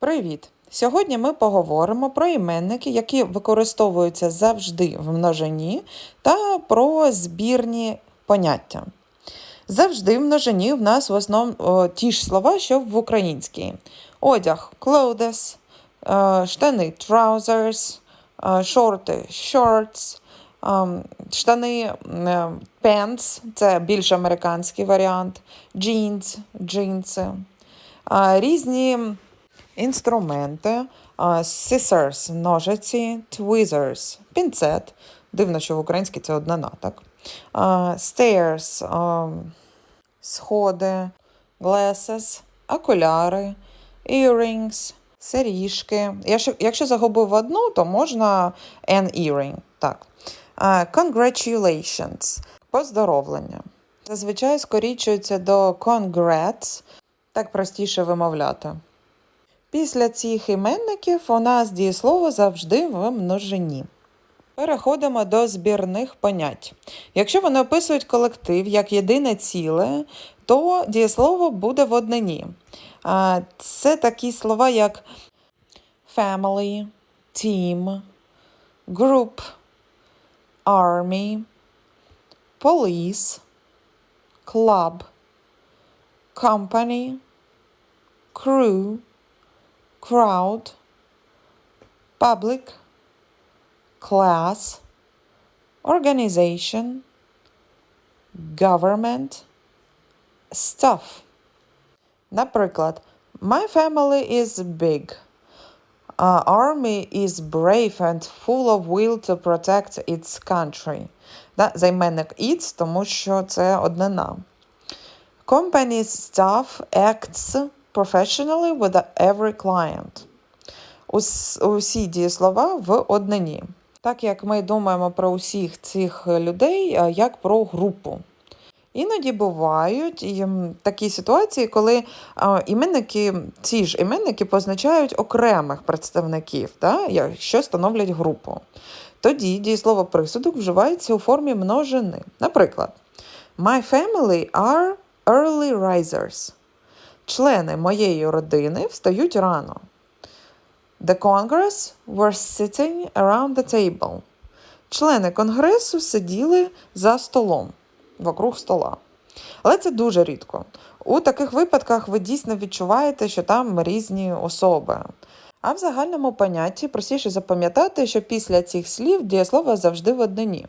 Привіт! Сьогодні ми поговоримо про іменники, які використовуються завжди в множині, та про збірні поняття. Завжди в множині в нас в основному ті ж слова, що в українській. Одяг clothes, е, штани trousers, е, шорти shorts, ем, штани е, pants – це більш американський варіант, jeans – джинси. Е, Різні інструменти, scissors – ножиці, tweezers – пінцет. Дивно, що в українській це однина, так? Stairs – сходи, glasses – окуляри, earrings – серіжки. Якщо загубив одну, то можна an earring. Так. Congratulations – поздоровлення. Зазвичай скорічується до congrats, так простіше вимовляти. Після цих іменників у нас дієслово завжди в множині. Переходимо до збірних понять. Якщо вони описують колектив як єдине ціле, то дієслово буде в однині. Це такі слова, як family, team, group, army, police, club, company, crew, crowd, public, class, organization, government, stuff. Наприклад, My family is big. Our army is brave and full of will to protect its country. Да, займенник its, тому що це однина. Company's staff acts professionally with every client. Усі дієслова в однині. Так як ми думаємо про усіх цих людей е, як про групу. Іноді бувають такі ситуації, коли е, іменники, ці ж іменники позначають окремих представників, що становлять групу. Тоді дієслово присудок вживається у формі множини. Наприклад, My family are early risers. Члени моєї родини встають рано. The Congress were sitting around the table. Члени конгресу сиділи за столом, вокруг стола. Але це дуже рідко. У таких випадках ви дійсно відчуваєте, що там різні особи. А в загальному понятті простіше запам'ятати, що після цих слів дієслово завжди в однині.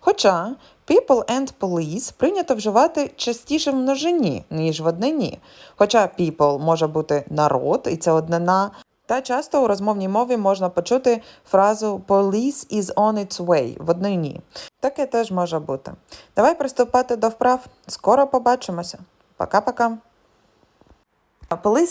Хоча people and police прийнято вживати частіше в множині, ніж в однині. Хоча people може бути народ, і це однина. Та часто у розмовній мові можна почути фразу police is on its way в однині. Таке теж може бути. Давай приступати до вправ. Скоро побачимося. Пока-пока. Police